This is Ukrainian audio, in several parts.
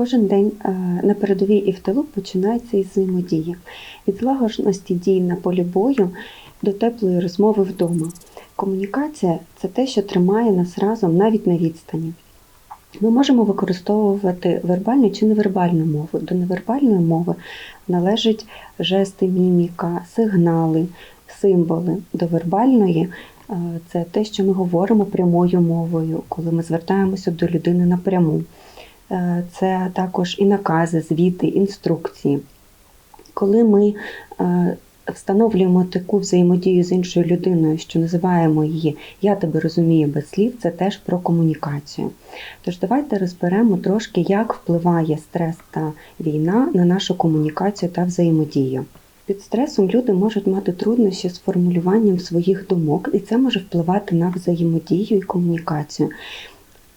Кожен день е, на передовій і в тилу починається із взаємодії. Від злагодженості дій на полі бою до теплої розмови вдома. Комунікація це те, що тримає нас разом навіть на відстані. Ми можемо використовувати вербальну чи невербальну мову. До невербальної мови належать жести, міміка, сигнали, символи. До вербальної е, це те, що ми говоримо прямою мовою, коли ми звертаємося до людини напряму. Е, Це також і накази, звіти, інструкції. Коли ми е, встановлюємо таку взаємодію з іншою людиною, що називаємо її Я тебе розумію без слів, це теж про комунікацію. Тож давайте розберемо трошки, як впливає стрес та війна на нашу комунікацію та взаємодію. Під стресом люди можуть мати труднощі з формулюванням своїх думок, і це може впливати на взаємодію і комунікацію.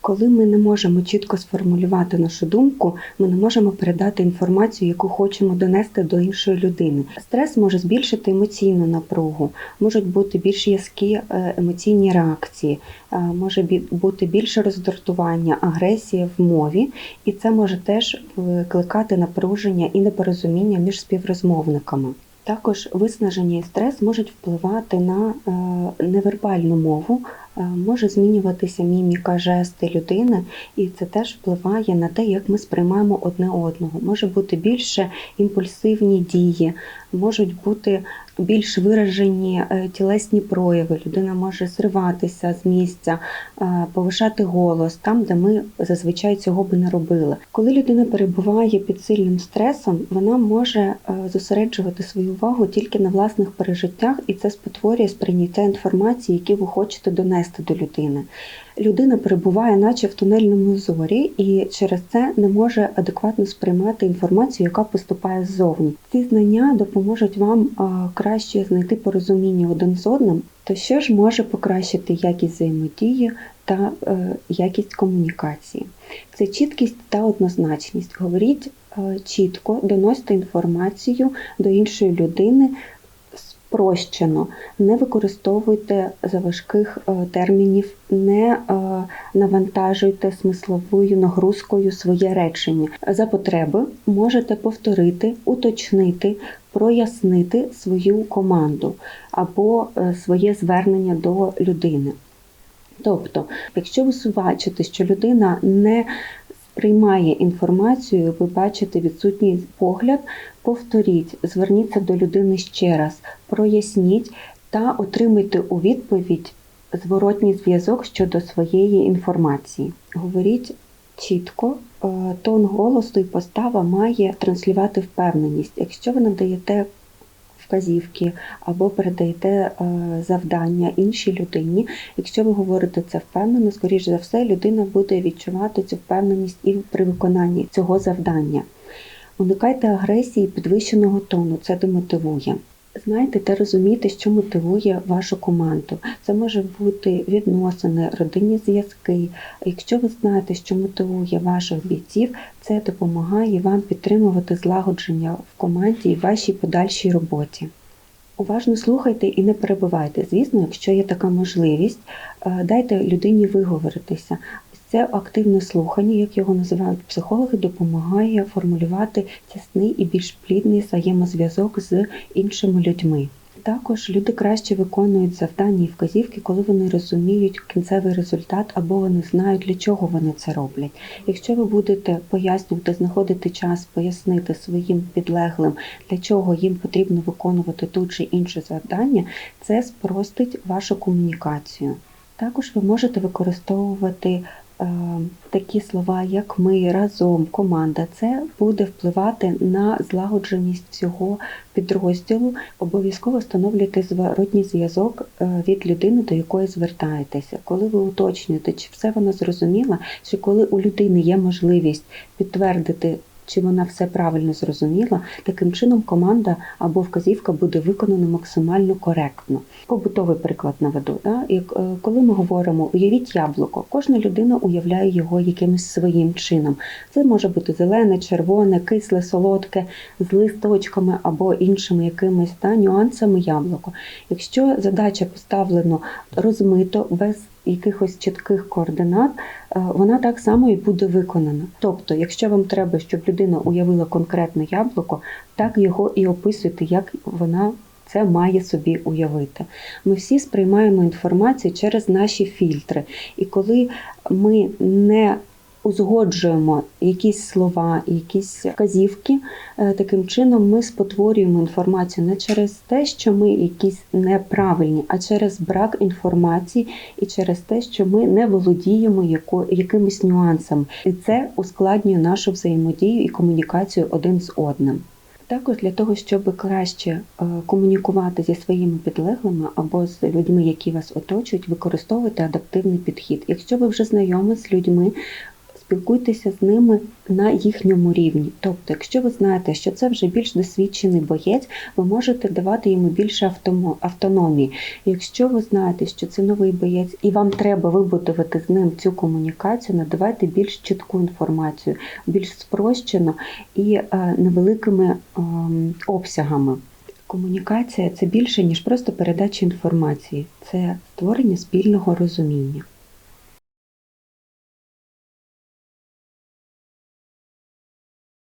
Коли ми не можемо чітко сформулювати нашу думку, ми не можемо передати інформацію, яку хочемо донести до іншої людини. Стрес може збільшити емоційну напругу, можуть бути більш язкі е, емоційні реакції, е, може бути більше роздратування, агресія в мові, і це може теж викликати напруження і непорозуміння між співрозмовниками. Також виснаження і стрес можуть впливати на е, невербальну мову, може змінюватися міміка, жести людини, і це теж впливає на те, як ми сприймаємо одне одного. Може бути більше імпульсивні дії, можуть бути більш виражені е, тілесні прояви. Людина може зриватися з місця, е, повишати голос там, де ми зазвичай цього би не робили. Коли людина перебуває під сильним стресом, вона може е, зосереджувати свою увагу тільки на власних пережиттях, і це спотворює сприйняття інформації, які ви хочете донести до людини. Людина перебуває, наче в тунельному зорі, і через це не може адекватно сприймати інформацію, яка поступає ззовні. Ці знання допоможуть вам краще знайти порозуміння один з одним. То що ж може покращити якість взаємодії та е, якість комунікації? Це чіткість та однозначність. Говоріть е, чітко, доносьте інформацію до іншої людини спрощено, не використовуйте заважких е, термінів, не е, навантажуйте смисловою нагрузкою своє речення. За потреби можете повторити, уточнити, прояснити свою команду або е, своє звернення до людини. Тобто, якщо ви бачите, що людина не сприймає інформацію, ви бачите відсутній погляд, повторіть, зверніться до людини ще раз, проясніть та отримайте у відповідь зворотній зв'язок щодо своєї інформації. Говоріть чітко, е, тон голосу і постава має транслювати впевненість. Якщо ви надаєте вказівки або передаєте е, завдання іншій людині. Якщо ви говорите це впевнено, скоріш за все, людина буде відчувати цю впевненість і при виконанні цього завдання. Уникайте агресії підвищеного тону, це демотивує. Знайте та розумійте, що мотивує вашу команду. Це може бути відносини, родинні зв'язки. Якщо ви знаєте, що мотивує ваших бійців, це допомагає вам підтримувати злагодження в команді і вашій подальшій роботі. Уважно слухайте і не перебивайте. Звісно, якщо є така можливість, е, дайте людині виговоритися. Це активне слухання, як його називають психологи, допомагає формулювати тісний і більш плідний взаємозв'язок з іншими людьми. Також люди краще виконують завдання і вказівки, коли вони розуміють кінцевий результат або вони знають, для чого вони це роблять. Якщо ви будете пояснювати, знаходити час пояснити своїм підлеглим, для чого їм потрібно виконувати тут чи інше завдання, це спростить вашу комунікацію. Також ви можете використовувати такі слова, як ми, разом, команда. Це буде впливати на злагодженість всього підрозділу. Обов'язково встановлюйте зворотній зв'язок е, від людини, до якої звертаєтеся. Коли ви уточнюєте, чи все вона зрозуміла, чи коли у людини є можливість підтвердити. Чи вона все правильно зрозуміла, таким чином команда або вказівка буде виконана максимально коректно. Побутовий приклад наведу. Да? Як, е, коли ми говоримо уявіть яблуко, кожна людина уявляє його якимось своїм чином. Це може бути зелене, червоне, кисле, солодке, з листочками або іншими якимись да, нюансами яблуко. Якщо задача поставлена розмито, без якихось чітких координат, е, вона так само і буде виконана. Тобто, якщо вам треба, щоб людина уявила конкретне яблуко, так його і описуйте, як вона це має собі уявити. Ми всі сприймаємо інформацію через наші фільтри. І коли ми не узгоджуємо якісь слова, якісь вказівки, е, таким чином ми спотворюємо інформацію не через те, що ми якісь неправильні, а через брак інформації і через те, що ми не володіємо якимись нюансами. І це ускладнює нашу взаємодію і комунікацію один з одним. Також для того, щоб краще е, комунікувати зі своїми підлеглими або з людьми, які вас оточують, використовуйте адаптивний підхід. Якщо ви вже знайомі з людьми, спілкуйтеся з ними на їхньому рівні. Тобто, якщо ви знаєте, що це вже більш досвідчений боєць, ви можете давати йому більше автономії. Якщо ви знаєте, що це новий боєць, і вам треба вибудувати з ним цю комунікацію, надавайте більш чітку інформацію, більш спрощено і е, невеликими ем, обсягами. Комунікація це більше ніж просто передача інформації, це створення спільного розуміння.